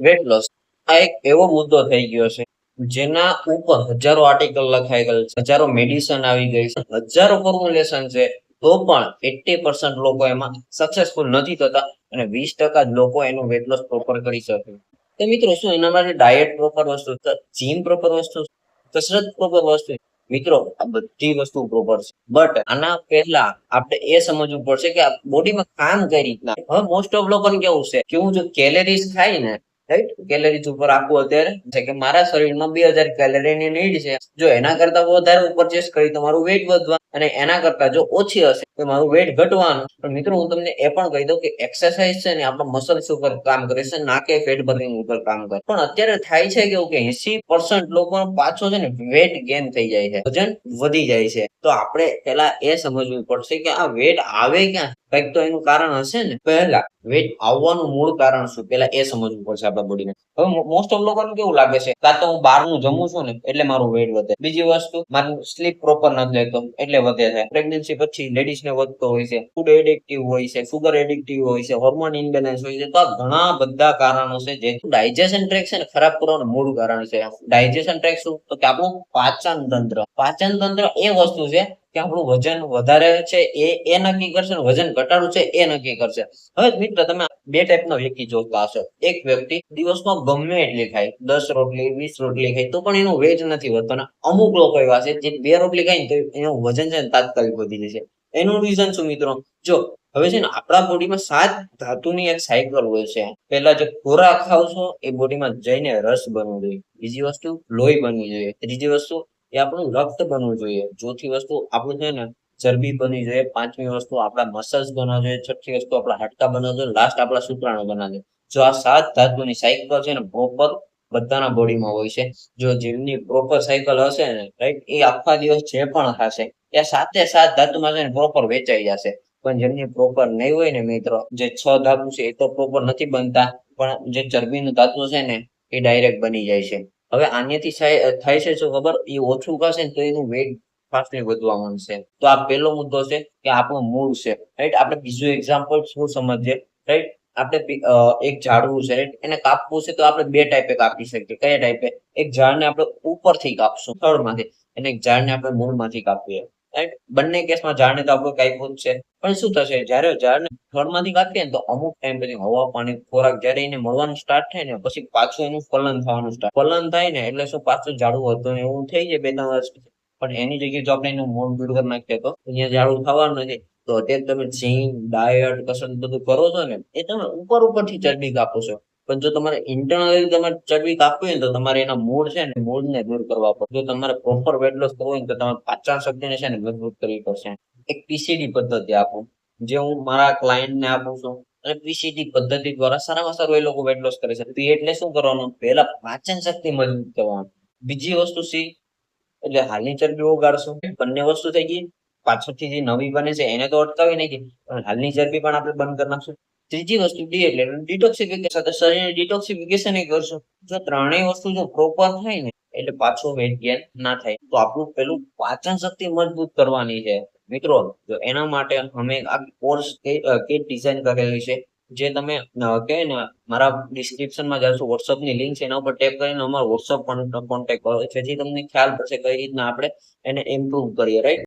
Weight loss આ એક એવો મુદ્દો થઈ ગયો છે, જેના ઉપર હજારો આર્ટિકલ લખાઈ ગયેલ છે, હજારો મેડિસન આવી ગઈ છે, હજારો ફોર્મ્યુલેશન છે, તો પણ એટી પર્સન્ટ લોકો એમાં સક્સેસફુલ નથી થતા અને વીસ ટકા જ લોકો એનું વેટ લોસ પ્રોપર કરી શકે. તો મિત્રો, શું એના માટે ડાયટ પ્રોપર વસ્તુ જીમ પ્રોપર વસ્તુ કસરત પ્રોપર વસ્તુ મિત્રો, આ બધી વસ્તુ પ્રોપર છે. બટ આના પહેલા આપણે એ સમજવું પડશે કે આ બોડીમાં કામ કઈ રીતના હવે મોસ્ટ ઓફ લોકોને કેવું છે, કે હું જો કેલેરીઝ ખાઈ ને રાઈટ કેલરીઝ ઉપર આખું અત્યારે. છે કે મારા શરીરમાં બે હજાર કેલરીની નીડ છે. જો એના કરતા વધારે ઉપર પરચેસ કરી તમારું વેટ વધવા અને એના કરતા જો ઓછી હશે, તો મારું વેટ ઘટવાનું. પણ મિત્રો, હું તમને એ પણ કહી દઉં કે એક્સરસાઇઝ છે ને આપણા મસલ્સ ઉપર કામ કરે છે ના કે ફેટ બર્નિંગ ઉપર કામ કરે. પણ અત્યારે થાય છે કેવું કે એસી પર્સન્ટ લોકો પાછો છે ને વેટ ગેન થઈ જાય છે, વજન વધી જાય છે. તો આપણે પેલા એ સમજવું પડશે કે આ વેટ આવે ક્યાં? કંઈક તો એનું કારણ હશે ને? પહેલા વેટ આવવાનું મૂળ કારણ શું? પેલા એ સમજવું પડશે આપણા બોડીને હવે મોસ્ટ ઓફ લોકોને કેવું લાગે છે? કાં તો હું બહારનું જમું છું ને, એટલે મારું વેટ વધે. બીજી વસ્તુ, મારું સ્લીપ પ્રોપર નથી લેતો એટલે વધે છે. પ્રેગ્નન્સી પછી લેડીઝ ને વધતો હોય છે. ફૂડ એડિક્ટિવ હોય છે સુગર એડિક્ટિવ હોય છે હોર્મોન ઇમ્બેલેન્સ હોય છે. તો આ ઘણા બધા કારણો છે જે ડાયજેશન ટ્રેક છે ને ખરાબ કરવાનું મૂળ કારણ છે. ડાયજેશન ટ્રેક શું? તો કે આપણું પાચન તંત્ર પાચન તંત્ર એ વસ્તુ છે કે આપણું વજન વધારે છે, એ એ નક્કી કરશે ને વજન ઘટાડવું છે, એ નક્કી કરશે. હવે મિત્ર, તમે બે ટાઈપનો વ્યક્તિ જોતા હશો. એક વ્યક્તિ દિવસમાં ગમે એટલી ખાય, દસ રોટલી, વીસ રોટલી ખાય, તો પણ એનું વેટ નથી વધતો ને અમુક લોકો એવા છે, જે બે રોટલી ખાય ને તો એનું વજન છે તાત્કાલિક વધી જશે. એનું રીઝન શું મિત્રો? જો, હવે છે ને આપણા બોડીમાં સાત ધાતુની એક સાયકલ હોય છે. પહેલા જે ખોરાક ખાવ છો એ બોડીમાં જઈને રસ બનવું જોઈએ. બીજી વસ્તુ, લોહી બનવી જોઈએ. ત્રીજી વસ્તુ એ આપણું રક્ત બનવું જોઈએ. ચોથી વસ્તુ આપણું છે ને ચરબી બની જોઈએ. પાંચમી વસ્તુ આપણા મસલ્સ બનવા જોઈએ. છઠ્ઠી વસ્તુ આપણા હાડકા બનવા જોઈએ. લાસ્ટ આપણા શુક્રાણુ બનાવવા જોઈએ. જો આ સાત ધાતુની સાયકલ છે ને પ્રોપર બધાના બોડીમાં હોય છે. જો જીમની પ્રોપર સાયકલ હશે ને રાઈટ એ આખા દિવસ જે પણ થશે એ સાતે સાત ધાતુમાં છે ને પ્રોપર વેચાઈ જશે. પણ જેમની પ્રોપર નહીં હોય ને મિત્રો, જે છ ધાતુ છે એ તો પ્રોપર નથી બનતા, પણ જે ચરબીનું ધાતુ છે ને, એ ડાયરેક્ટ બની જાય છે. હવે આનેથી થાય છે શું ખબર? એ ઓછું કરશે ને તો એનું વેટ ફાસ્ટલી વધવા માંડશે. તો આ પહેલો મુદ્દો છે કે આપણો મૂળ છે રાઈટ આપણે બીજું એક્ઝામ્પલ શું સમજીએ રાઈટ આપણે એક ઝાડવું છે રાઈટ એને કાપવું છે તો આપણે બે ટાઈપે કાપી શકીએ. કયા ટાઈપે એક ઝાડને આપણે ઉપરથી કાપશું થડમાંથી અને એક ઝાડને આપણે મૂળમાંથી કાપીએ. બંને કેસમાં ઝાડને તો આપણે કાપ્યું છે. પણ શું થશે? જ્યારે ઝાડને થડમાંથી કાપીએ ને તો અમુક ટાઈમ પછી હવા, પાણી, ખોરાક જ્યારે એને મળવાનું સ્ટાર્ટ થાય ને પછી પાછું એનું ફલન થવાનું સ્ટાર્ટ ફલન થાય ને એટલે શું પાછું ઝાડું હતું એવું થઈ જાય બે ત્રણ વર્ષ પણ એની જગ્યાએ જો આપણે એનું મૂળ દૂર કરી નાખીએ તો અહીંયા ઝાડું થવાનું નથી. તો અત્યારે તમે જીમ ડાયટ કસરત બધું કરો છો ને, એ તમે ઉપર ઉપરથી ચરબી કાપો છો. પણ જો તમારે ઇન્ટરનલી તમારે ચરબી કાપવી હોય તો તમારે એના મૂળ છે ને, મૂળને દૂર કરવા પડે. જો તમારે પ્રોપર વેટ લોસ કરવો હોય તો તમારે પાચન શક્તિને છે ને મજબૂત કરવી પડશે. એક પીસીડી પદ્ધતિ આપું, જે હું મારા ક્લાયન્ટને આપું છું. અને પીસીડી પદ્ધતિ દ્વારા સારામાં સારું એ લોકો વેટ લોસ કરે છે. પી એટલે શું કરવાનું? પહેલા પાચન શક્તિ મજબૂત કરવાનું. બીજી વસ્તુ સી, એટલે હાલની ચરબી ઓગાળશું. બંને વસ્તુ થઈ ગઈ. પાછળથી જે નવી બને છે એને તો અટકાવી નાખી. પણ હાલની ચરબી પણ આપણે બંધ કરી નાખશું. ત્રીજી વસ્તુ ડી એટલે ડિટોક્સિફિકેશન શરીરને ડિટોક્સિફિકેશન એ કરશો. જો ત્રણેય વસ્તુ જો પ્રોપર થાય ને, એટલે પાછો વેટ ગેન ના થાય. તો આપણું પેલું પાચન શક્તિ મજબૂત કરવાની છે. મિત્રો, જો એના માટે અમે આ કોર્સ કે ડિઝાઇન કરેલી છે. જે તમે કહે ને, મારા ડિસ્ક્રિપ્શનમાં જશો વોટ્સઅપની લિંક છે, એના ઉપર ટેપ કરીને અમારો વોટ્સઅપ કોન્ટેક્ટ કરો જેથી તમને ખ્યાલ પડશે કઈ રીતના આપણે એને ઇમ્પ્રુવ કરીએ રાઈટ